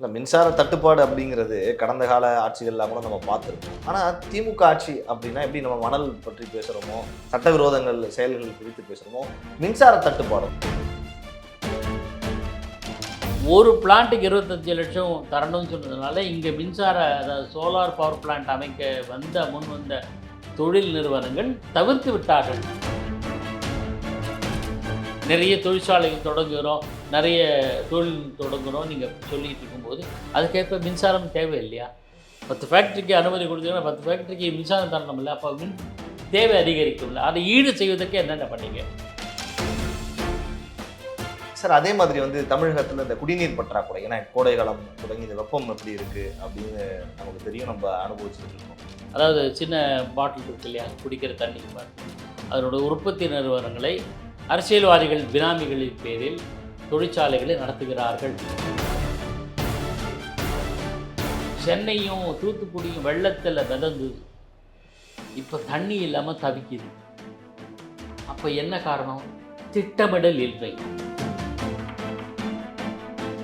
இந்த மின்சார தட்டுப்பாடு அப்படிங்கிறது கடந்த கால ஆட்சிகள்லாம் கூட நம்ம பார்த்துருக்கோம் ஆனால் திமுக ஆட்சி அப்படின்னா எப்படி நம்ம மணல் பற்றி பேசுகிறோமோ சட்டவிரோதங்கள் செயல்கள் குறித்து பேசுகிறோமோ மின்சார தட்டுப்பாடு. ஒரு பிளான்ட்டுக்கு இருபத்தஞ்சு லட்சம் தரணும்னு சொன்னதுனால இங்கே மின்சார அதாவது சோலார் பவர் பிளான்ட் அமைக்க வந்த முன் வந்த தொழில் நிறுவனங்கள் தவிர்த்து விட்டார்கள். நிறைய தொழிற்சாலைகள் தொடங்குகிறோம் நிறைய தொழில் தொடங்குகிறோம் நீங்கள் சொல்லிட்டு இருக்கும்போது அதுக்கேற்ப மின்சாரம் தேவை இல்லையா பத்து ஃபேக்ட்ரிக்கு அனுமதி கொடுத்தீங்கன்னா பத்து ஃபேக்ட்ரிக்கு மின்சாரம் தரணும் இல்லை? அப்போ மின் தேவை அதிகரிக்கும்ல? அதை ஈடு செய்வதற்கு என்னென்ன பண்ணீங்க? சார் அதே மாதிரி வந்து தமிழகத்தில் இந்த குடிநீர் பற்றாக்குறை ஏன்னா கோடை காலம் தொடங்கி இந்த வெப்பம் எப்படி இருக்குது அப்படின்னு நமக்கு தெரியும் நம்ம அனுபவிச்சுட்டு இருக்கோம். அதாவது சின்ன பாட்டில் இருக்கு இல்லையா? குடிக்கிற தண்ணி அதனோட உற்பத்தி நிறுவனங்களை அரசியல்வாதிகள் பினாமிகளின் பேரில் தொழிற்சாலைகளை நடத்துகிறார்கள். சென்னையும் தூத்துக்குடியும் வெள்ளத்தில் மிதந்து இப்போ தண்ணி இல்லாமல் தவிக்குது. அப்போ என்ன காரணம்? திட்டமிடல் இல்லை.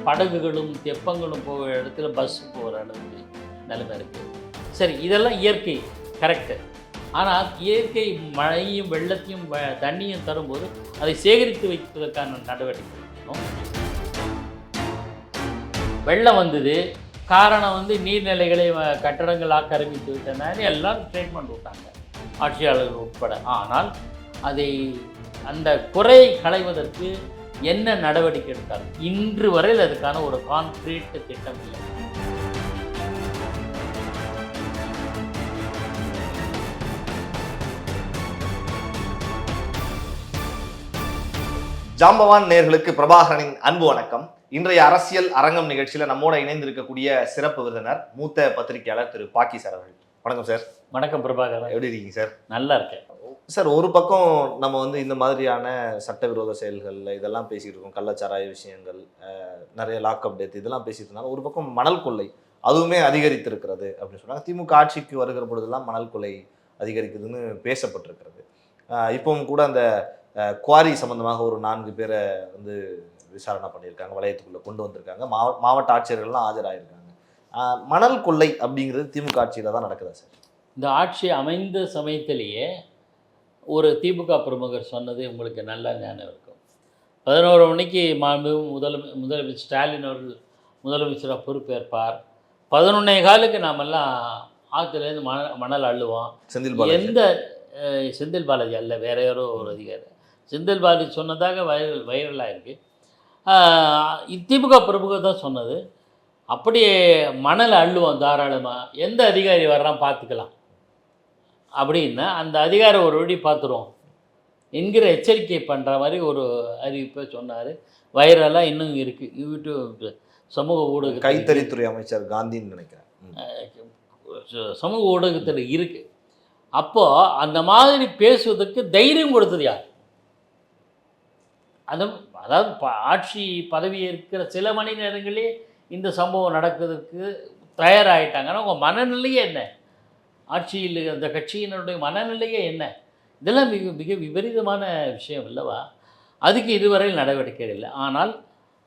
படகுகளும் தெப்பங்களும் போகிற இடத்துல பஸ் போகிற அளவுக்கு நிலைமை இருக்குது சரி இதெல்லாம் இயற்கை கரெக்டு ஆனால் இயற்கை மழையும் வெள்ளத்தையும் வ- தண்ணியும் தரும்போது அதை சேகரித்து வைப்பதற்கான நடவடிக்கை. வெள்ளம் வந்தது. காரணம் வந்து நீர்நிலைகளை வ- கட்டடங்கள் ஆக்கிரமித்து விட்டன. எல்லாரும் ட்ரீட்மெண்ட் விட்டாங்க ஆட்சியாளர்கள் உட்பட. ஆனால் அதை அந்த குறை களைவதற்கு என்ன நடவடிக்கை எடுத்தார் இன்று வரையில் அதுக்கான ஒரு கான்கிரீட் திட்டம் இல்லை ஜாம்பவான் நேர்களுக்கு பிரபாகரனின் அன்பு வணக்கம். இன்றைய அரசியல் அரங்கம் நிகழ்ச்சியில நம்மோட இணைந்திருக்கக்கூடிய சிறப்பு விருந்தினர் மூத்த பத்திரிகையாளர் திரு பாக்கி சார் அவர்கள். வணக்கம் சார். வணக்கம் பிரபாகரன். எப்படி இருக்கீங்க சார்? நல்லா இருக்கேன். சார் ஒரு பக்கம் நம்ம வந்து இந்த மாதிரியான சட்டவிரோத செயல்கள் இதெல்லாம் பேசிட்டு இருக்கோம் கள்ளச்சாராய விஷயங்கள் நிறைய லாக்அப் டெத் இதெல்லாம் பேசிட்டு இருந்தாலும் ஒரு பக்கம் மணல் கொள்ளை அதுவுமே அதிகரித்திருக்கிறது அப்படின்னு சொன்னாங்க திமுக ஆட்சிக்கு வருகிற பொழுதெல்லாம் மணல் கொள்ளை அதிகரிக்குதுன்னு பேசப்பட்டிருக்கிறது. இப்பவும் கூட அந்த குவாரி சம்பந்தமாக ஒரு நான்கு பேரை வந்து விசாரணை பண்ணியிருக்காங்க வளையத்துக்குள்ள கொண்டு வந்திருக்காங்க. மாவ மாவட்ட ஆட்சியர்கள்லாம் ஆஜராயிருக்காங்க. அஹ், மணல் கொள்ளை அப்படிங்கிறது திமுக ஆட்சியில தான் நடக்குதா சார்? இந்த ஆட்சி அமைந்த சமயத்திலேயே ஒரு திமுக பிரமுகர் சொன்னது உங்களுக்கு நல்லா ஞானம் இருக்கும். பதினோரு மணிக்கு மாண்பு முதல முதலமைச்சர் ஸ்டாலின் அவர்கள் முதலமைச்சராக பொறுப்பேற்பார். பதினொன்னே காலுக்கு நாமெல்லாம் ஆற்றுலேருந்து மணல் மணல் அள்ளுவோம். செந்தில் எந்த செந்தில் பாலாஜி அல்ல வேற யாரோ ஒரு அதிகாரி. செந்தில் பாலாஜி சொன்னதாக வைரல் வைரலாக இருக்குது திமுக பிரமுகர் தான் சொன்னது. அப்படியே மணல் அள்ளுவோம் தாராளமாக எந்த அதிகாரி வர்றான் பார்த்துக்கலாம். அப்படின்னா அந்த அதிகாரி ஒரு வழி பார்த்துருவோம். என்கிற எச்சரிக்கை பண்ணுற மாதிரி ஒரு அறிவிப்பை சொன்னார். வைரலாக இன்னும் இருக்குது யூடியூப் சமூக ஊடக கைத்தறித்துறை அமைச்சர் காந்தின்னு நினைக்கிறேன். சமூக ஊடகத்தில் இருக்கு. அப்போது அந்த மாதிரி பேசுவதற்கு தைரியம் கொடுத்தது யார்? அதுவும் அதாவது ப- ஆட்சி பதவி இருக்கிற சில மணி நேரங்களே இந்த சம்பவம் நடக்கிறதுக்கு தயாராகிட்டாங்கன்னா உங்கள் மனநிலையே என்ன? ஆட்சியில் அந்த கட்சியினருடைய மனநிலையே என்ன? இதெல்லாம் மிக மிக விபரீதமான விஷயம் அல்லவா? அதுக்கு இதுவரையில் நடவடிக்கை இல்லை. ஆனால்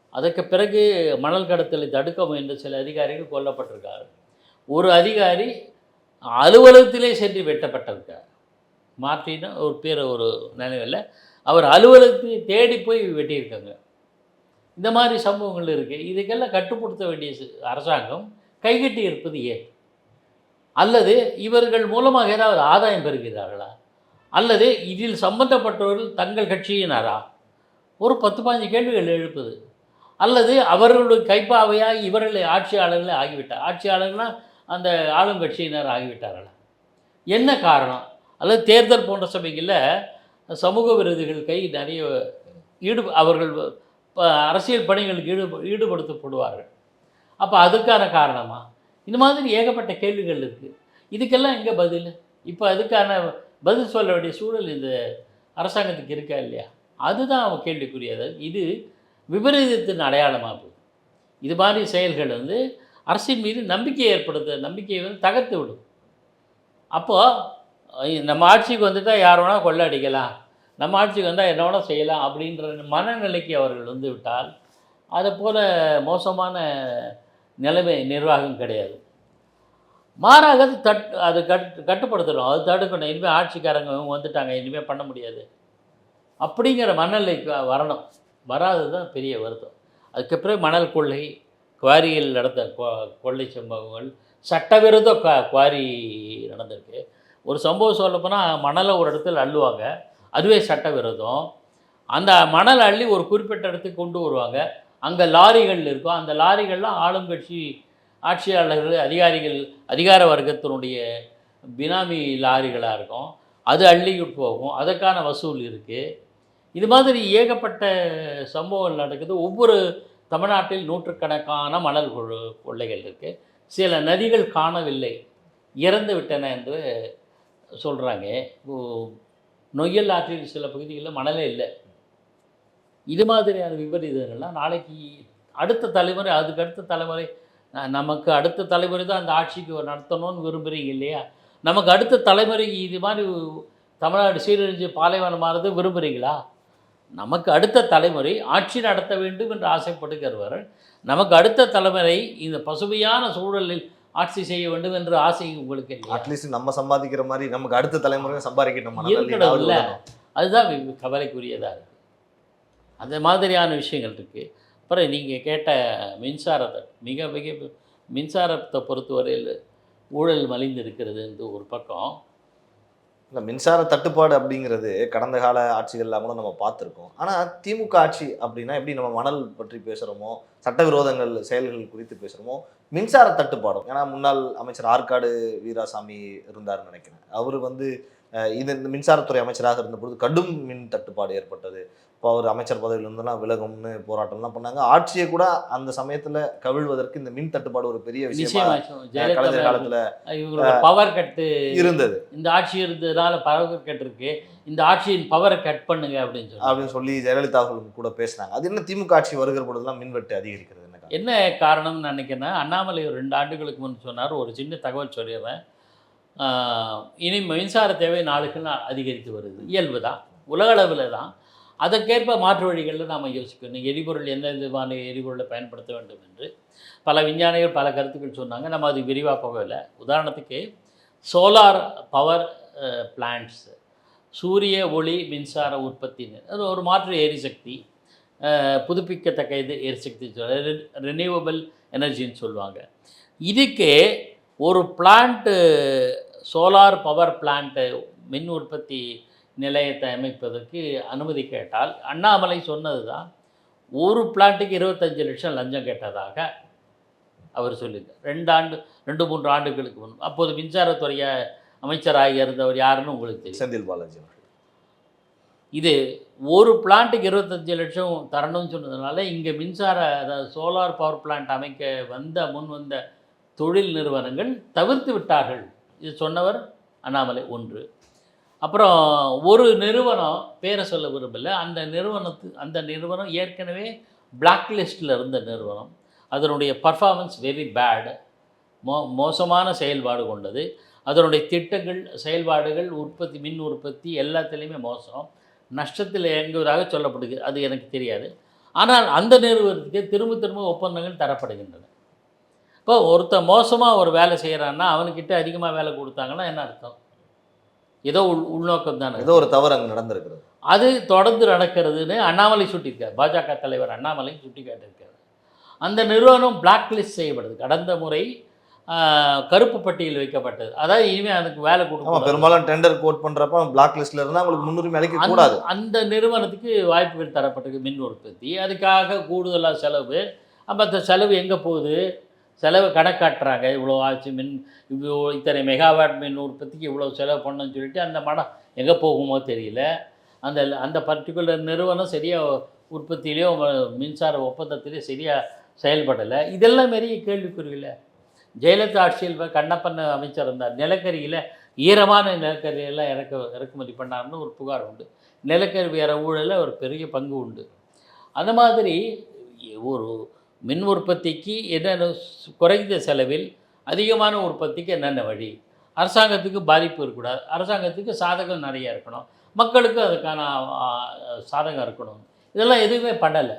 அதற்கு பிறகு மணல் கடத்தலை தடுக்க முயன்ற சில அதிகாரிகள் கொல்லப்பட்டிருக்காரு ஒரு அதிகாரி அலுவலகத்திலே சென்று வெட்டப்பட்டிருக்கார். மார்ட்டின்னு ஒரு பேர் ஒரு நினைவில் அவர் அலுவலகத்தை தேடி போய் வெட்டியிருக்காங்க. இந்த மாதிரி சம்பவங்கள் இருக்குது இதுக்கெல்லாம் கட்டுப்படுத்த வேண்டிய அரசாங்கம் கைகட்டி இருப்பது ஏன்? அல்லது இவர்கள் மூலமாக ஏதாவது ஆதாயம் பெறுகிறார்களா? அல்லது இதில் சம்பந்தப்பட்டவர்கள் தங்கள் கட்சியினரா? ஒரு பத்து பாஞ்சு கேள்விகள் எழுப்புது. அல்லது அவர்களுடைய கைப்பாவையாக இவர்கள் ஆட்சியாளர்களே ஆகிவிட்டார் ஆட்சியாளர்கள்னால் அந்த ஆளுங்கட்சியினர் ஆகிவிட்டார்களா? என்ன காரணம்? அல்லது தேர்தல் போன்ற சபைகளில் சமூக விரோதிகள் கை நிறைய ஈடு அவர்கள் அரசியல் பணிகளுக்கு ஈடு ஈடுபடுத்தப்படுவார்கள். அப்போ அதுக்கான காரணமாக இந்த மாதிரி ஏகப்பட்ட கேள்விகள் இருக்குது இதுக்கெல்லாம் எங்கே பதில்? இப்போ அதுக்கான பதில் சொல்ல வேண்டிய சூழல் இந்த அரசாங்கத்துக்கு இருக்கா இல்லையா? அதுதான் அவன் கேள்விக்குரியது. இது விபரீதத்தின் அடையாளமாக போகுது. இது மாதிரி செயல்கள் வந்து அரசின் மீது நம்பிக்கை ஏற்படுத்த நம்பிக்கையை வந்து தகர்த்து விடும். அப்போது நம்ம ஆட்சிக்கு வந்துட்டால் யார் வேணால் கொள்ளை அடிக்கலாம். நம்ம ஆட்சிக்கு வந்தால் என்ன வேணால் செய்யலாம் அப்படின்ற மனநிலைக்கு அவர்கள் வந்து விட்டால் அதை போல் மோசமான நிலைமை நிர்வாகம் கிடையாது. மாறாக அது தட் அது கட் கட்டுப்படுத்தணும். அது தடுக்கணும். இனிமேல் ஆட்சிக்காரங்க வந்துட்டாங்க இனிமேல் பண்ண முடியாது. அப்படிங்கிற மனநிலைக்கு வரணும். வராது தான் பெரிய வருத்தம். அதுக்கப்புறம் மணல் கொள்ளை குவாரியில் நடந்த கொ- கொள்ளை சம்பவங்கள் சட்டவிரோத குவா குவாரி நடந்திருக்கு. ஒரு சம்பவம் சொல்லப்போனால் மணலை ஒரு இடத்துல அள்ளுவாங்க. அதுவே சட்டவிரோதம். அந்த மணல் அள்ளி ஒரு குறிப்பிட்ட இடத்துக்கு கொண்டு வருவாங்க. அங்கே லாரிகள் இருக்கும். அந்த லாரிகள்லாம் ஆளுங்கட்சி ஆட்சியாளர்கள் அதிகாரிகள் அதிகார வர்க்கத்தினுடைய பினாமி லாரிகளாக இருக்கும். அது அள்ளிக்கிட்டு போகும். அதற்கான வசூல் இருக்குது இது மாதிரி ஏகப்பட்ட சம்பவங்கள் நடக்குது. ஒவ்வொரு தமிழ்நாட்டில் நூற்றுக்கணக்கான மணல் கொ- கொள்ளைகள் இருக்குது சில நதிகள் காணவில்லை. இறந்து விட்டன என்று சொல்கிறாங்க நொய்யல் ஆற்றில் சில பகுதிகளில் மணலே இல்லை. இது மாதிரியான விபரீதங்கள்லாம் நாளைக்கு அடுத்த தலைமுறை அதுக்கு அடுத்த தலைமுறை நமக்கு அடுத்த தலைமுறை தான் அந்த ஆட்சிக்கு நடத்தணும்னு விரும்புகிறீங்க இல்லையா? நமக்கு அடுத்த தலைமுறை இது மாதிரி தமிழ்நாடு சீரழிஞ்சு பாலைவனமானது விரும்புகிறீங்களா நமக்கு அடுத்த தலைமுறை ஆட்சி நடத்த வேண்டும் என்று ஆசைப்படுகிறவர் நமக்கு அடுத்த தலைமுறை இந்த பசுமையான சூழலில் ஆட்சி செய்ய வேண்டும் என்று ஆசை உங்களுக்கு அட்லீஸ்ட் நம்ம சம்பாதிக்கிற மாதிரி நமக்கு அடுத்த தலைமுறை சம்பாதிக்கணும் இருக்கணும்ல. அதுதான் கவலைக்குரியதாக இருக்குது அந்த மாதிரியான விஷயங்கள் இருக்குது அப்புறம் நீங்கள் கேட்ட மின்சாரத்தை மிக மிக மின்சாரத்தை பொறுத்தவரையில் ஊழல் மலிந்து இருக்கிறதுன்றது ஒரு பக்கம். இல்ல மின்சார தட்டுப்பாடு அப்படிங்கிறது கடந்த கால ஆட்சிகள்லாம் கூட நம்ம பார்த்துருக்கோம். ஆனா திமுக ஆட்சி அப்படின்னா எப்படி நம்ம மணல் பற்றி பேசுறோமோ சட்டவிரோதங்கள் செயல்கள் குறித்து பேசுறோமோ மின்சார தட்டுப்பாடும். ஏன்னா முன்னாள் அமைச்சர் ஆற்காடு வீராசாமி இருந்தாருன்னு நினைக்கிறேன். அவர் வந்து இது இந்த மின்சாரத்துறை அமைச்சராக இருந்தபொழுது கடும் மின் தட்டுப்பாடு ஏற்பட்டது. இப்போ அவர் அமைச்சர் பதவியில இருந்தெல்லாம் விலகும்னு போராட்டம்லாம் பண்ணாங்க. ஆட்சியை கூட அந்த சமயத்துல கவிழ்வதற்கு இந்த மின் தட்டுப்பாடு ஒரு பெரிய விஷயமா கலைஞர் காலத்துல பவர் கட்டு இருந்தது. இந்த ஆட்சி இருந்ததுனால பவர் கட் இருக்கு. இந்த ஆட்சியின் பவரை கட் பண்ணுங்க அப்படின்னு சொல்லி. அப்படின்னு சொல்லி ஜெயலலிதா அவர்கள் கூட பேசினாங்க. அது என்ன திமுக ஆட்சி வருகிற பொழுதெல்லாம் மின்வெட்டு அதிகரிக்கிறது? என்ன காரணம்னு நினைக்கிறேன்னா அண்ணாமலை ஒரு ரெண்டு ஆண்டுகளுக்கு முன் சொன்னார் ஒரு சின்ன தகவல் சொல்லிடுறேன். இனி மின்சார தேவை நாளுக்கு நாள் அதிகரித்து வருது. இயல்பு தான். உலகளவில் தான். அதற்கேற்ப மாற்று வழிகளில் நாம் யோசிக்கணும். எரிபொருள் எந்த விதமான எரிபொருளை பயன்படுத்த வேண்டும் என்று. பல விஞ்ஞானிகள் பல கருத்துக்கள் சொன்னாங்க. நம்ம அது விரிவாக போகவில்லை உதாரணத்துக்கு சோலார் பவர் பிளான்ட்ஸ் சூரிய ஒளி மின்சார உற்பத்தி அது ஒரு மாற்று எரிசக்தி. புதுப்பிக்கத்தக்க இது எரிசக்தி ரினியூவபிள் எனர்ஜின்னு சொல்லுவாங்க. இதுக்கு ஒரு பிளான்ட்டு சோலார் பவர் பிளான்ட்டு மின் உற்பத்தி நிலையத்தை அமைப்பதற்கு அனுமதி கேட்டால் அண்ணாமலை சொன்னது தான் ஒரு பிளான்ட்டுக்கு இருபத்தஞ்சு லட்சம் லஞ்சம் கேட்டதாக அவர் சொல்லியிருக்கார். ரெண்டு ஆண்டு ரெண்டு மூன்று ஆண்டுகளுக்கு முன். அப்போது மின்சாரத்துறையை அமைச்சராக இருந்தவர் யாருன்னு உங்களுக்கு தெரியும்? செந்தில் பாலாஜி அவர்கள். இது ஒரு பிளான்ட்டுக்கு இருபத்தஞ்சு லட்சம் தரணும்னு சொன்னதுனால இங்கே மின்சார அதாவது சோலார் பவர் பிளான்ட் அமைக்க வந்த முன் வந்த தொழில் நிறுவனங்கள் தவிர்த்து விட்டார்கள். இது சொன்னவர் அண்ணாமலை ஒன்று. அப்புறம் ஒரு நிறுவனம் பேரை சொல்ல விரும்பல அந்த நிறுவனத்து அந்த நிறுவனம் ஏற்கனவே பிளாக் லிஸ்ட்டில் இருந்த நிறுவனம். அதனுடைய பர்ஃபார்மன்ஸ் வெரி பேடு மோ மோசமான செயல்பாடு கொண்டது. அதனுடைய திட்டங்கள் செயல்பாடுகள் உற்பத்தி மின் உற்பத்தி எல்லாத்துலேயுமே மோசம். நஷ்டத்தில் இயங்குவதாக சொல்லப்படுகிறது. அது எனக்கு தெரியாது. ஆனால் அந்த நிறுவனத்துக்கு திரும்ப திரும்ப ஒப்பந்தங்கள் தரப்படுகின்றன. இப்போ ஒருத்தன் மோசமாக ஒரு வேலை செய்கிறான்னா அவனுக்கிட்ட அதிகமாக வேலை கொடுத்தாங்கன்னா என்ன அர்த்தம்? ஏதோ உள் உள்நோக்கம் தானே. ஏதோ ஒரு தவறு அங்க நடந்திருக்கிறது. அது தொடர்ந்து நடக்கிறதுன்னு அண்ணாமலை சுட்டியிருக்கார். பாஜக தலைவர் அண்ணாமலை சுட்டி காட்டியிருக்காரு அந்த நிறுவனம் பிளாக் லிஸ்ட் செய்யப்படுது. கடந்த முறை கருப்பு பட்டியல் வைக்கப்பட்டது. அதாவது இனிமேல் அதுக்கு வேலை ஆமா கொடுக்க பெரும்பாலும் டெண்டர் கோட் பண்றப்ப பிளாக் லிஸ்ட்ல இருந்தா உங்களுக்கு முன்னுரிமை அளிக்க கூடாது. அந்த நிறுவனத்துக்கு வாய்ப்புகள் தரப்பட்டிருக்கு மின் உற்பத்தி. அதுக்காக கூடுதலாக செலவு. அப்போ அந்த செலவு எங்கே போகுது? செலவு கணக்காட்டுறாங்க. இவ்வளோ ஆச்சு மின் இவ்வளோ இத்தனை மெகாவாட் மின் உற்பத்திக்கு இவ்வளோ செலவு பண்ணணும்னு சொல்லிட்டு அந்த மடம் எங்கே போகுமோ தெரியல. அந்த அந்த பர்டிகுலர் நிறுவனம் சரியாக உற்பத்தியிலையோ மின்சார ஒப்பந்தத்திலையோ சரியாக செயல்படலை. இதெல்லாம் மாரி கேள்விக்குறியில் ஜெயலலிதா ஆட்சியில் கண்ணப்பண்ண கண்ணப்பன் அமைச்சர் இருந்தார். நிலக்கரியில் ஈரமான நிலக்கரியெல்லாம் இறக்க இறக்குமதி பண்ணார்னு ஒரு புகார் உண்டு. நிலக்கரி வேறு ஊழலில் ஒரு பெரிய பங்கு உண்டு. அந்த மாதிரி ஒரு மின் உற்பத்திக்கு என்னென்ன குறைந்த செலவில் அதிகமான உற்பத்திக்கு என்னென்ன வழி? அரசாங்கத்துக்கு பாதிப்பு இருக்கக்கூடாது. அரசாங்கத்துக்கு சாதகம் நிறைய இருக்கணும். மக்களுக்கு அதுக்கான சாதகம் இருக்கணும். இதெல்லாம் எதுவுமே பண்ணலை.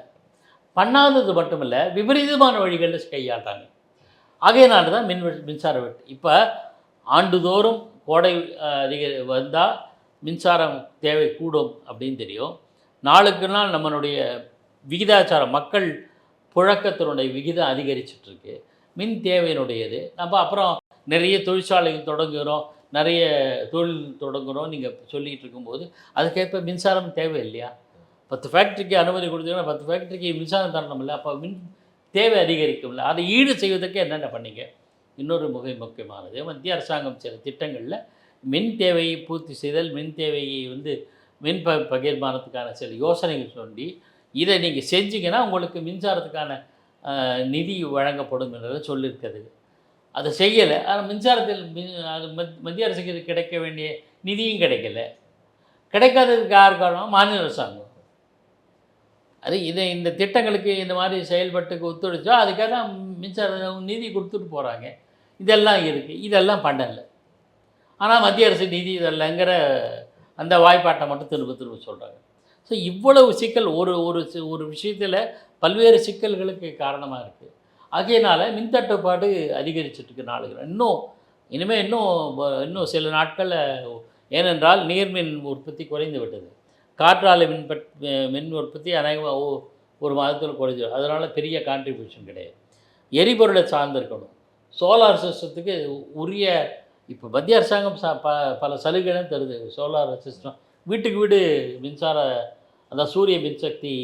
பண்ணாதது மட்டும் இல்லை விபரீதமான வழிகளில் கையாண்டாங்க. ஆகையினால தான் மின் மின்சார வெட்டு. இப்போ ஆண்டுதோறும் கோடை அதிக வந்தால் மின்சாரம் தேவை கூடும் அப்படின்னு தெரியும். நாளுக்கு நாள் நம்மளுடைய விகிதாச்சாரம் மக்கள் புழக்கத்தினுடைய விகிதம் அதிகரிச்சிட்ருக்கு. மின் தேவையினுடையது. நம்ம அப்புறம் நிறைய தொழிற்சாலைகள் தொடங்குகிறோம். நிறைய தொழில் தொடங்குகிறோம். நீங்கள் சொல்லிகிட்டு இருக்கும்போது அதுக்கேற்ப மின்சாரம் தேவை இல்லையா பத்து ஃபேக்ட்ரிக்கு அனுமதி கொடுத்தீங்கன்னா பத்து ஃபேக்ட்ரிக்கு மின்சாரம் தரணும் இல்லை அப்போ மின் தேவை அதிகரிக்கும்ல. அதை ஈடு செய்வதற்கு என்னென்ன பண்ணீங்க? இன்னொரு மிக முக்கியமானது. மத்திய அரசாங்கம் சில திட்டங்களில் மின் தேவையை பூர்த்தி செய்தல் மின் தேவையை வந்து மின் ப பகிர்மானத்துக்கான சில யோசனைகள் சொல்லி இதை நீங்கள் செஞ்சீங்கன்னா உங்களுக்கு மின்சாரத்துக்கான நிதி வழங்கப்படும் என்றதை சொல்லியிருக்கிறது. அதை செய்யலை. ஆனால் மின்சாரத்தில் மின் அது மத்- மத்திய அரசுக்கு கிடைக்க வேண்டிய நிதியும் கிடைக்கல. கிடைக்காததுக்கு யார் காரணம்? மாநில அரசாங்கம். அது இதை இந்த திட்டங்களுக்கு இந்த மாதிரி செயல்பட்டுக்கு ஒத்துழைச்சோ அதுக்காக மின்சார நிதி கொடுத்துட்டு போகிறாங்க இதெல்லாம் இருக்குது இதெல்லாம் பண்ணலை. ஆனால் மத்திய அரசு நிதி இதெல்லாங்கிற அந்த வாய்ப்பாட்டை மட்டும் திரும்ப திரும்ப சொல்கிறாங்க ஸோ இவ்வளவு சிக்கல் ஒரு ஒரு ஒரு விஷயத்தில் பல்வேறு சிக்கல்களுக்கு காரணமாக இருக்குது ஆகையினால் மின் தட்டுப்பாடு அதிகரிச்சுட்டு இருக்கு இன்னும் இனிமேல் இன்னும் இன்னும் சில நாட்களில் ஏனென்றால் நீர்மின் உற்பத்தி குறைந்து விட்டது. காற்றாலை மின் பட் மின் உற்பத்தி அநேகமாக ஒரு மாதத்தில் குறைஞ்சு அதனால் பெரிய கான்ட்ரிபியூஷன் கிடையாது. எரிபொருளை சார்ந்திருக்கணும் சோலார் சிஸ்டத்துக்கு உரிய இப்போ மத்திய அரசாங்கம் ச ப பல சலுகைகளும் தருது. சோலார் சிஸ்டம் வீட்டுக்கு வீடு மின்சார அதான் சூரிய மின்சக்தி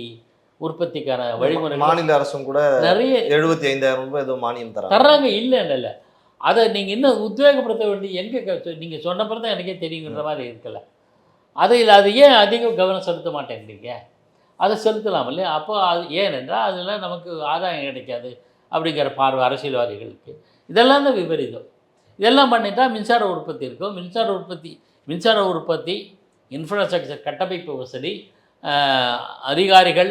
உற்பத்திக்கான வழிமுறை மாநில அரசும் கூட நிறைய எழுபத்தி ஐந்தாயிரம் ரூபாய் ஏதோ மானியம் தராங்க. தர்றாங்க. இல்லைன்னு இல்லை அதை நீங்கள் இன்னும் உத்வேகப்படுத்த வேண்டிய எங்கே நீங்கள் சொன்னப்பறம் தான் எனக்கே தெரியுங்கிற மாதிரி இருக்கல. அதில் அது ஏன் அதிக கவனம் செலுத்த மாட்டேங்கிறீங்க? அதை செலுத்தலாம் இல்லையா? அப்போ அது ஏனென்றால் அதில் நமக்கு ஆதாயம் கிடைக்காது அப்படிங்கிற பார்வை அரசியல்வாதிகளுக்கு. இதெல்லாம் தான் விபரீதம். இதெல்லாம் பண்ணிட்டால் மின்சார உற்பத்தி இருக்கும். மின்சார உற்பத்தி மின்சார உற்பத்தி இன்ஃப்ராஸ்ட்ரக்சர் கட்டமைப்பு வசதி அதிகாரிகள்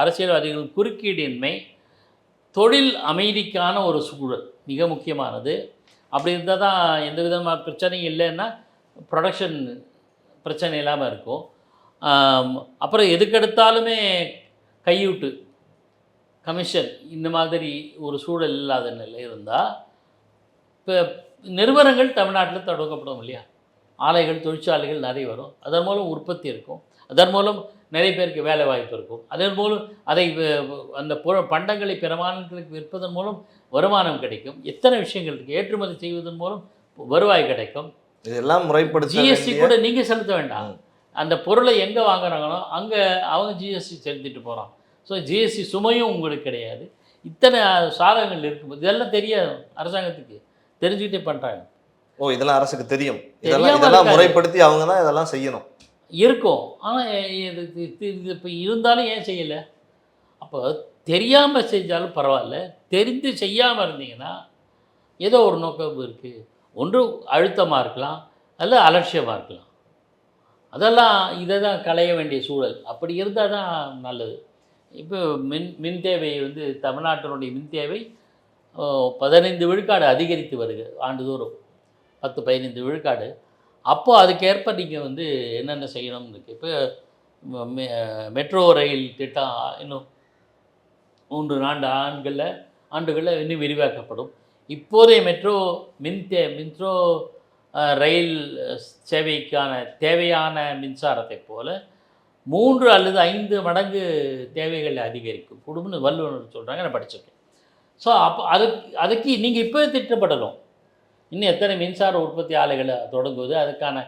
அரசியல்வாதிகள் குறுக்கீடின்மை தொழில் அமைதிக்கான ஒரு சூழல் மிக முக்கியமானது. அப்படி இருந்தால் தான் எந்த விதமான பிரச்சனையும் இல்லைன்னா ப்ரொடக்ஷன் பிரச்சனை இல்லாமல் இருக்கும். அப்புறம் எதுக்கெடுத்தாலுமே கையூட்டு கமிஷன் இந்த மாதிரி ஒரு சூழல் இல்லாத நிலை இருந்தால் இப்போ நிறுவனங்கள் தமிழ்நாட்டில் தொடங்கப்படும் இல்லையா? ஆலைகள் தொழிற்சாலைகள் நிறைய வரும். அதன் மூலம் உற்பத்தி இருக்கும். அதன் மூலம் நிறைய பேருக்கு வேலை வாய்ப்பு இருக்கும். அதன் மூலம் அதை அந்த புற பண்டங்களை பிற மாநிலங்களுக்கு விற்பதன் மூலம் வருமானம் கிடைக்கும். எத்தனை விஷயங்கள் இருக்குது ஏற்றுமதி செய்வதன் மூலம் வருவாய் கிடைக்கும். இதெல்லாம் முறைப்படுத்த ஜிஎஸ்டி கூட நீங்கள் செலுத்த வேண்டாம். அந்த பொருளை எங்கே வாங்குறாங்களோ அங்கே அவங்க ஜிஎஸ்டி செலுத்திட்டு போகிறான் ஸோ ஜிஎஸ்டி சுமையும் உங்களுக்கு கிடையாது. இத்தனை சாதகங்கள் இருக்கும்போது இதெல்லாம் தெரியாது அரசாங்கத்துக்கு. தெரிஞ்சுக்கிட்டே பண்ணுறாங்க ஓ இதெல்லாம் அரசுக்கு தெரியும். இதெல்லாம் இதெல்லாம். முறைப்படுத்தி அவங்க தான் இதெல்லாம் செய்யணும். இருக்கும். ஆனால் இது இது இப்போ இருந்தாலும் ஏன் செய்யலை? அப்போ தெரியாமல் செஞ்சாலும் பரவாயில்ல. தெரிந்து செய்யாமல் இருந்தீங்கன்னா ஏதோ ஒரு நோக்கம் இருக்குது ஒன்று அழுத்தமாக இருக்கலாம் அல்ல அலட்சியமாக இருக்கலாம். அதெல்லாம் இதை தான் களைய வேண்டிய சூழல். அப்படி இருந்தால் தான் நல்லது. இப்போ மின் மின் தேவை வந்து தமிழ்நாட்டினுடைய மின் தேவை பதினைந்து விழுக்காடு அதிகரித்து வருது ஆண்டுதோறும். பத்து பதினைந்து விழுக்காடு. அப்போது அதுக்கேற்ப நீங்கள் வந்து என்னென்ன செய்யணும்னு இருக்குது இப்போ மெ- மெட்ரோ ரயில் திட்டம் இன்னும் மூன்று நான்கு ஆண்டுகளில் ஆண்டுகளில் இன்னும் விரிவாக்கப்படும். இப்போதைய மெட்ரோ மின் தே மெட்ரோ ரயில் சேவைக்கான தேவையான மின்சாரத்தை போல மூன்று அல்லது ஐந்து மடங்கு தேவைகள் அதிகரிக்கும். குடும்பம்னு வல்லுநர் சொல்கிறாங்க நான் படிச்சிருக்கேன். ஸோ அப்போ அதுக்கு அதுக்கு நீங்கள் இப்போ திட்டப்படணும் இன்னும் எத்தனை மின்சார உற்பத்தி ஆலைகளை தொடங்குவது அதுக்கான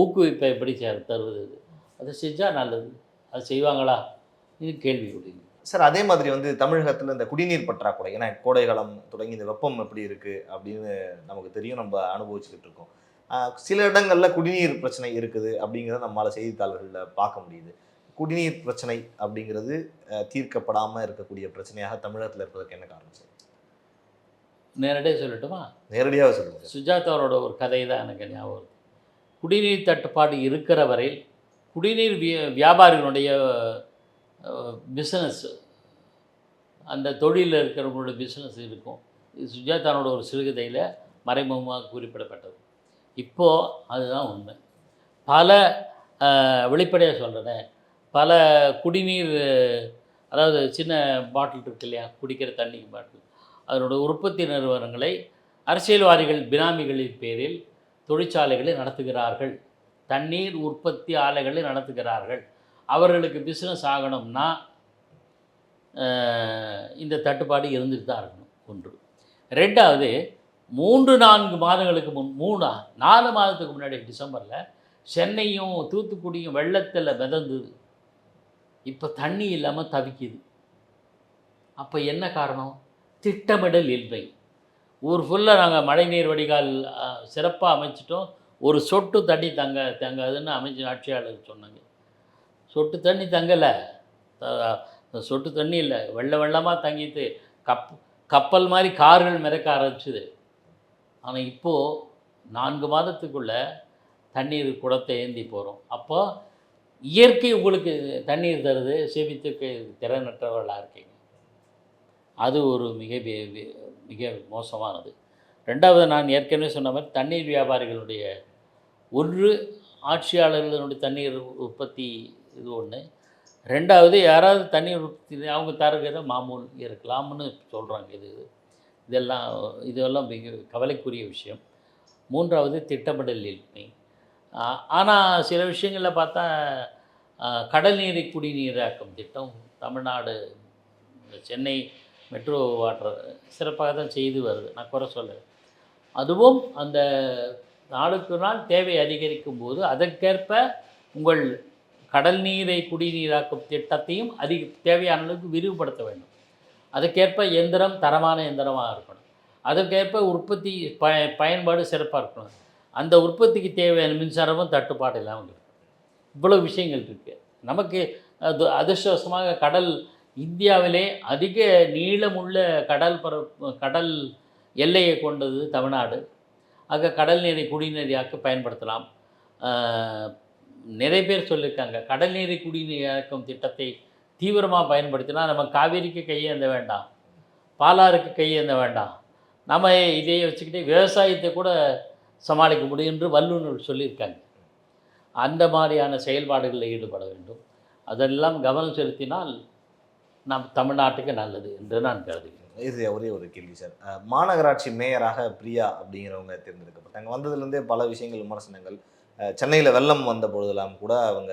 ஊக்குவிப்பை எப்படி தருவது அதை செஞ்சால் நல்லது. அது செய்வாங்களா? இது கேள்வி கொடுங்க சார் அதே மாதிரி வந்து தமிழகத்தில் இந்த குடிநீர் பற்றாக்குறை ஏன்னா கோடை காலம் தொடங்கி இந்த வெப்பம் எப்படி இருக்கு அப்படின்னு நமக்கு தெரியும் நம்ம அனுபவிச்சுக்கிட்டு இருக்கோம். சில இடங்கள்ல குடிநீர் பிரச்சனை இருக்குது அப்படிங்கிறத நம்மளால செய்தித்தாள்களில் பார்க்க முடியுது. குடிநீர் பிரச்சனை அப்படிங்கிறது ஆஹ் தீர்க்கப்படாம இருக்கக்கூடிய பிரச்சனையாக தமிழகத்தில் இருப்பதற்கு என்ன காரணம் சார்? நேரடியாக சொல்லட்டுமா? நேரடியாக சொல்லுங்க சார். சுஜாதாவோட ஒரு கதை தான் எனக்கு ஞாபகம் குடிநீர் தட்டுப்பாடு இருக்கிற வரையில் குடிநீர் விய வியாபாரிகளுடைய பிஸ்னஸ் அந்த தொழிலில் இருக்கிறவங்களோட பிஸ்னஸ் இருக்கும். இது சுஜாதானோட ஒரு சிறுகதையில் மறைமுகமாக குறிப்பிடப்பட்டது. இப்போது அதுதான் உண்மை. பல வெளிப்படையாக சொல்கிறேன் பல குடிநீர் அதாவது சின்ன பாட்டில் இருக்கு இல்லையா குடிக்கிற தண்ணி பாட்டில் அதனோட உற்பத்தி நிறுவனங்களை அரசியல்வாதிகள் பினாமிகளின் பேரில் தொழிற்சாலைகளை நடத்துகிறார்கள். தண்ணீர் உற்பத்தி ஆலைகளை நடத்துகிறார்கள். அவர்களுக்கு பிஸ்னஸ் ஆகணும்னா இந்த தட்டுப்பாடு இருந்துட்டு தான் இருக்கணும் ஒன்று. ரெண்டாவது மூன்று நான்கு மாதங்களுக்கு முன் மூணா நாலு மாதத்துக்கு முன்னாடி டிசம்பரில் சென்னையும் தூத்துக்குடியும் வெள்ளத்தில் மிதந்தது இப்போ தண்ணி இல்லாமல் தவிக்குது. அப்போ என்ன காரணம்? திட்டமிடல் இல்லை. ஊர் ஃபுல்லாக நாங்கள் மழைநீர் வடிகால் சிறப்பாக அமைச்சிட்டோம். ஒரு சொட்டு தண்ணி தங்க தங்காதுன்னு அமைச்சு ஆட்சியாளர் சொன்னாங்க. சொட்டு தண்ணி தங்கலை. சொட்டு தண்ணி இல்லை. வெள்ளம் வெள்ளமாக தங்கிட்டு கப் கப்பல் மாதிரி கார்கள் மிதக்க ஆரம்பிச்சுது. ஆனால் இப்போது நான்கு மாதத்துக்குள்ள தண்ணீர் குடத்தை ஏந்தி போகிறோம் அப்போ இயற்கை உங்களுக்கு தண்ணீர் தருது சேமித்துக்கு திறனற்றவர்களாக இருக்கீங்க. அது ஒரு மிக மிக மோசமானது. ரெண்டாவது நான் ஏற்கனவே சொன்ன மாதிரி தண்ணீர் வியாபாரிகளுடைய ஒன்று ஆட்சியாளர்களுடைய தண்ணீர் உற்பத்தி இது ஒன்று ரெண்டாவது யாராவது தண்ணீர் அவங்க தருகிற மாமூல் இருக்கலாம்னு சொல்கிறாங்க இது. இதெல்லாம் இதெல்லாம் மிக கவலைக்குரிய விஷயம். மூன்றாவது திட்டமிடல் இன்மை. ஆனால் சில விஷயங்களில் பார்த்தா கடல் நீரை குடிநீராக்கும் திட்டம் தமிழ்நாடு சென்னை மெட்ரோ வாட்டர் சிறப்பாக தான் செய்து வருது. நான் குறை சொல்கிறேன் அதுவும் அந்த நாளுக்கு நாள் தேவை அதிகரிக்கும் போது அதற்கேற்ப உங்கள் கடல் நீரை குடிநீராக்கும் திட்டத்தையும் அதிக தேவையான அளவுக்கு விரிவுபடுத்த வேண்டும். அதுக்கேற்ப எந்திரம் தரமான எந்திரமாக இருக்கணும். அதற்கேற்ப உற்பத்தி ப பயன்பாடு சிறப்பாக இருக்கணும். அந்த உற்பத்திக்கு தேவையான மின்சாரமும் தட்டுப்பாடு இல்லாமல் இருக்கும் இவ்வளோ விஷயங்கள் இருக்குது நமக்கு அது அதிர்ஷ்டவசமாக கடல் இந்தியாவிலே அதிக நீளமுள்ள கடல் பர கடல் எல்லையை கொண்டது தமிழ்நாடு. ஆக கடல் நீரை குடிநீராக்க பயன்படுத்தலாம். நிறைய பேர் சொல்லியிருக்காங்க. கடல் நீரை குடிநீராக்கும் திட்டத்தை தீவிரமாக பயன்படுத்தினா நம்ம காவேரிக்கு கையேந்த வேண்டாம். பாலாறுக்கு கையேந்த வேண்டாம். நம்ம இதையே வச்சுக்கிட்டே விவசாயத்தை கூட சமாளிக்க முடியும் என்று வல்லுநர் சொல்லியிருக்காங்க. அந்த மாதிரியான செயல்பாடுகளில் ஈடுபட வேண்டும். அதெல்லாம் கவனம் செலுத்தினால் நம் தமிழ்நாட்டுக்கு நல்லது என்று நான் கருதுகிறேன். இது ஒரே ஒரு கேள்வி சார். மாநகராட்சி மேயராக பிரியா அப்படிங்கிறவங்க தேர்ந்தெடுக்கப்பட்டாங்க. வந்ததுலேருந்தே பல விஷயங்கள் விமர்சனங்கள். சென்னையில் வெள்ளம் வந்த பொழுதெல்லாம் கூட அவங்க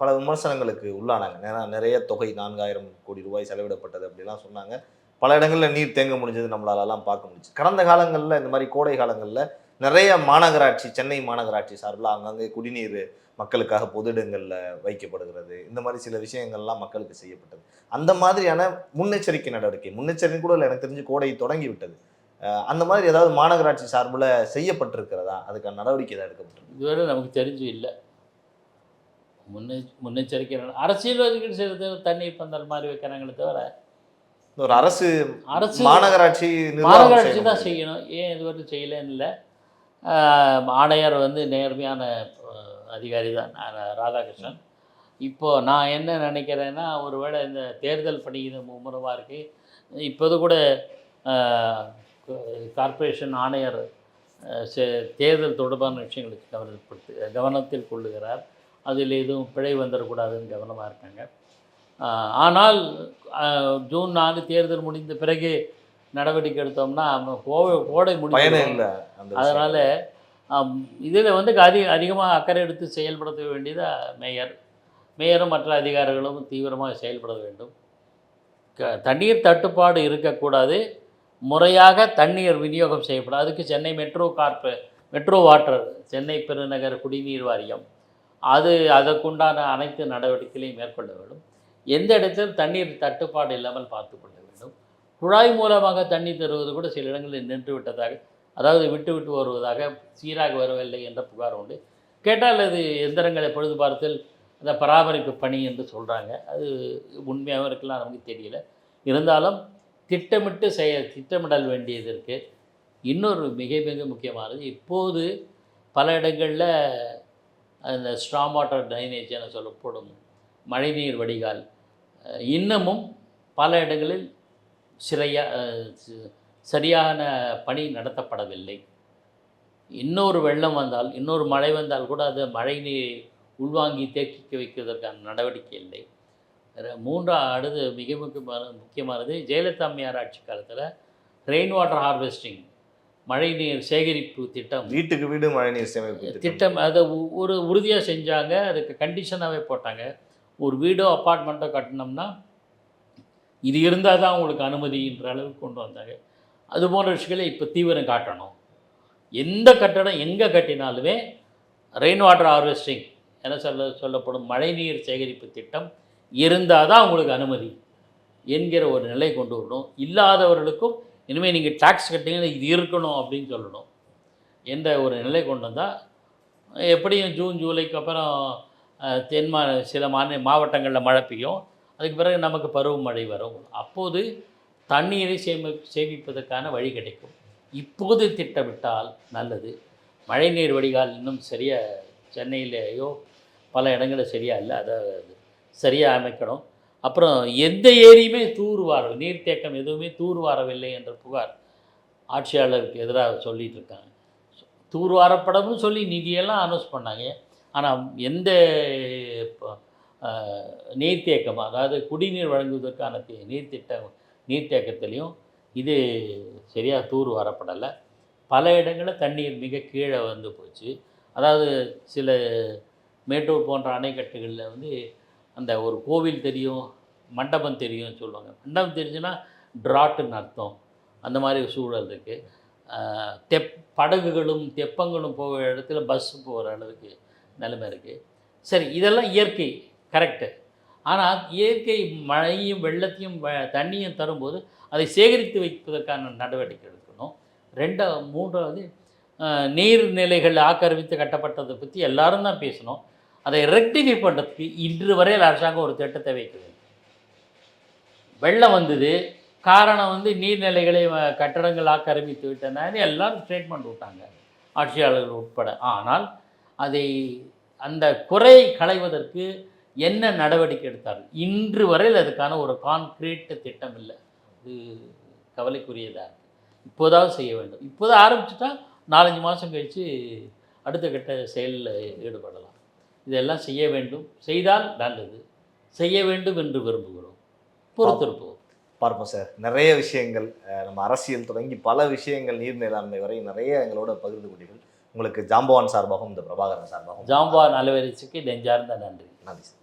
பல விமர்சனங்களுக்கு உள்ளானாங்க. ஏன்னா நிறைய தொகை நான்காயிரம் கோடி ரூபாய் செலவிடப்பட்டது அப்படிலாம் சொன்னாங்க. பல இடங்களில் நீர் தேங்க முடிஞ்சது நம்மளாலலாம் பார்க்க முடிஞ்சு கடந்த காலங்களில் இந்த மாதிரி கோடை காலங்களில் நிறைய மாநகராட்சி சென்னை மாநகராட்சி சார்பில் அங்கங்கே குடிநீர் மக்களுக்காக பொது இடங்களில் வைக்கப்படுகிறது. இந்த மாதிரி சில விஷயங்கள்லாம் மக்களுக்கு செய்யப்பட்டது. அந்த மாதிரியான முன்னெச்சரிக்கை நடவடிக்கை முன்னெச்சரிக்கை கூட இல்லை எனக்கு தெரிஞ்சு கோடை தொடங்கி விட்டது. அந்த மாதிரி ஏதாவது மாநகராட்சி சார்பில் செய்யப்பட்டிருக்கிறதா? அதுக்கான நடவடிக்கை ஏதாவது எடுக்கப்பட்டிருக்கு? இதுவரை நமக்கு தெரிஞ்சு இல்லை. முன்னெ முன்னெச்சரிக்கை அரசியல்வாதிகள் சில தண்ணீர் பந்தல் மாதிரி வைக்கிறாங்களே தவிர ஒரு அரசு அரசு மாநகராட்சி மாநகராட்சி. தான் செய்யணும். ஏன் இதுவரை செய்யலைன்னு இல்லை. ஆணையர் வந்து நேர்மையான அதிகாரி தான் நா- ராதாகிருஷ்ணன். இப்போது நான் என்ன நினைக்கிறேன்னா ஒருவேளை இந்த தேர்தல் பணி இது மும்முரமாக இருக்குது இப்போது கூட கார்ப்பரேஷன் ஆணையர் தேர்தல் தொடர்பான விஷயங்களுக்கு கவனப்படுத்து கவனத்தில் கொள்ளுகிறார். அதில் எதுவும் பிழை வந்துடக்கூடாதுன்னு கவனமாக இருக்காங்க. ஆனால் ஜூன் நாலு தேர்தல் முடிந்த பிறகு நடவடிக்கை எடுத்தோம்னா கோவை கோடை அந்த அதனால் இதில் வந்து அதிக அதிகமாக அக்கறை எடுத்து செயல்படுத்த வேண்டியது மேயர். மேயரும் மற்ற அதிகாரிகளும் தீவிரமாக செயல்பட வேண்டும். க தண்ணீர் தட்டுப்பாடு இருக்கக்கூடாது. முறையாக தண்ணீர் விநியோகம் செய்யப்படும். அதுக்கு Chennai metro கார்ப்பு metro water Chennai பெருநகர குடிநீர் வாரியம். அது அதற்குண்டான அனைத்து நடவடிக்கைகளையும் மேற்கொள்ள வேண்டும். எந்த இடத்திலும் தண்ணீர் தட்டுப்பாடு இல்லாமல் பார்த்து கொள்ள வேண்டும். குழாய் மூலமாக தண்ணீர் தருவது கூட சில இடங்களில் நின்று விட்டதாக அதாவது விட்டு விட்டு வருவதாக சீராக வரவில்லை என்ற புகார் உண்டு. கேட்டால் அது எந்திரங்களை பொழுது பார்த்தல் அந்த பராமரிப்பு பணி என்று சொல்கிறாங்க அது உண்மையாகவும் இருக்கலாம் நமக்கு தெரியல. இருந்தாலும் திட்டமிட்டு செய்ய திட்டமிடல் வேண்டியது இருக்குது இன்னொரு மிக மிக முக்கியமானது இப்போது பல இடங்களில் அந்த ஸ்ட்ராங் வாட்டர் ட்ரைனேஜ் என சொல்லப்படும் மழைநீர் வடிகால் இன்னமும் பல இடங்களில் சிறையா சரியான பணி நடத்தப்படவில்லை. இன்னொரு வெள்ளம் வந்தால் இன்னொரு மழை வந்தால் கூட அது மழை நீரை உள்வாங்கி தேக்கி வைக்கிறதற்கான நடவடிக்கை இல்லை. மூன்றா அடுத்து மிக முக்கியமான முக்கியமானது ஜெயலலிதா அம்மையார் ஆட்சி காலத்தில் ரெயின் வாட்டர் ஹார்வெஸ்டிங் மழைநீர் சேகரிப்பு திட்டம். வீட்டுக்கு வீடு மழைநீர் சேமிப்பு திட்டம். அதை ஒரு உறுதியாக செஞ்சாங்க அதுக்கு கண்டிஷனாகவே போட்டாங்க. ஒரு வீடோ அப்பார்ட்மெண்ட்டோ கட்டினோம்னா இது இருந்தால் தான் உங்களுக்கு அனுமதின்ற அளவுக்கு கொண்டு வந்தாங்க. அது போன்ற விஷயங்களை இப்போ தீவிரம் காட்டணும். எந்த கட்டடம் எங்கே கட்டினாலுமே ரெயின் வாட்டர் ஹார்வெஸ்டிங் என சொல்ல சொல்லப்படும் மழைநீர் சேகரிப்பு திட்டம் இருந்தால் தான் உங்களுக்கு அனுமதி என்கிற ஒரு நிலை கொண்டு வரணும். இல்லாதவர்களுக்கும் இனிமேல் நீங்கள் டேக்ஸ் கட்டிங்கன்னா இது இருக்கணும் அப்படின்னு சொல்லணும். என்ற ஒரு நிலை கொண்டு வந்தால் எப்படியும் ஜூன் ஜூலைக்கு அப்புறம் தென் மா சில மாநில மாவட்டங்களில் மழை பெய்யும். அதுக்கு பிறகு நமக்கு பருவமழை வரும். அப்போது தண்ணீரை சேமி சேமிப்பதற்கான வழி கிடைக்கும். இப்போது திட்டமிட்டால் நல்லது. மழைநீர் வடிகால் இன்னும் சரியாக சென்னையிலேயோ பல இடங்களில் சரியாக இல்லை. அதை சரியாக அமைக்கணும். அப்புறம் எந்த ஏரியுமே தூர்வார நீர்த்தேக்கம் எதுவுமே தூர்வாரவில்லை என்ற புகார் ஆட்சியாளருக்கு எதிராக சொல்லிகிட்டு இருக்காங்க. தூர்வாரப்படவும் சொல்லி நிதியெல்லாம் அனௌன்ஸ் பண்ணாங்க. ஆனால் எந்த ப- நீர்த்தேக்கம் அதாவது குடிநீர் வழங்குவதற்கான தி- நீர்த்திட்டம் நீர்த்தேக்கத்திலையும் இது சரியாக தூர் வரப்படலை. பல இடங்களில் தண்ணீர் மிக கீழே வந்து போச்சு. அதாவது சில மேட்டூர் போன்ற அணைக்கட்டுகளில் வந்து அந்த ஒரு கோவில் தெரியும் மண்டபம் தெரியும்னு சொல்லுவாங்க. மண்டபம் தெரிஞ்சுன்னா ட்ராட்டுன்னு அர்த்தம். அந்த மாதிரி சூழல் இருக்குது தெப் படகுகளும் தெப்பங்களும் போகிற இடத்துல பஸ் போகிற அளவுக்கு நிலைமை இருக்குது சரி இதெல்லாம் இயற்கை கரெக்டு ஆனால் இயற்கை மழையும் வெள்ளத்தையும் வ- தண்ணியும் தரும்போது அதை சேகரித்து வைப்பதற்கான நடவடிக்கை எடுக்கணும். ரெண்டா மூன்றாவது நீர்நிலைகள் ஆக்கிரமித்து கட்டப்பட்டதை பற்றி எல்லாரும் தான் பேசணும். அதை ரெக்டிஃபை பண்ணுறதுக்கு இன்று வரையில் அரசாங்கம் ஒரு திட்டத்தை வைக்குது. வெள்ளம் வந்தது காரணம் வந்து நீர்நிலைகளை வ- கட்டடங்கள் ஆக்கிரமித்து விட்டன எல்லாரும் ஸ்டேட்மெண்ட் விட்டாங்க ஆட்சியாளர்கள் உட்பட. ஆனால் அதை அந்த குறை களைவதற்கு என்ன நடவடிக்கை எடுத்தார்கள்? இன்று வரையில் அதுக்கான ஒரு கான்கிரீட் திட்டம் இல்லை. இது கவலைக்குரியதாக இருக்குது இப்போதாவது செய்ய வேண்டும். இப்போதான் ஆரம்பிச்சுட்டா நாலஞ்சு மாதம் கழித்து அடுத்த கட்ட செயலில் ஈடுபடலாம். இதெல்லாம் செய்ய வேண்டும். செய்தால் நல்லது. செய்ய வேண்டும் என்று விரும்புகிறோம். பொறுத்திருப்போம். பார்ப்போம் சார். நிறைய விஷயங்கள் நம்ம அரசியல் தொடங்கி பல விஷயங்கள் நீர் மேலாண்மை வரை நிறைய எங்களோட பகிர்ந்து கொண்டீர்கள். உங்களுக்கு ஜாம்பவான் சார்பாகவும் இந்த பிரபாகரன் சார்பாகவும் ஜாம்பா நலவரிசைக்கு நெஞ்சார்ந்த நன்றி. நன்றி சார்.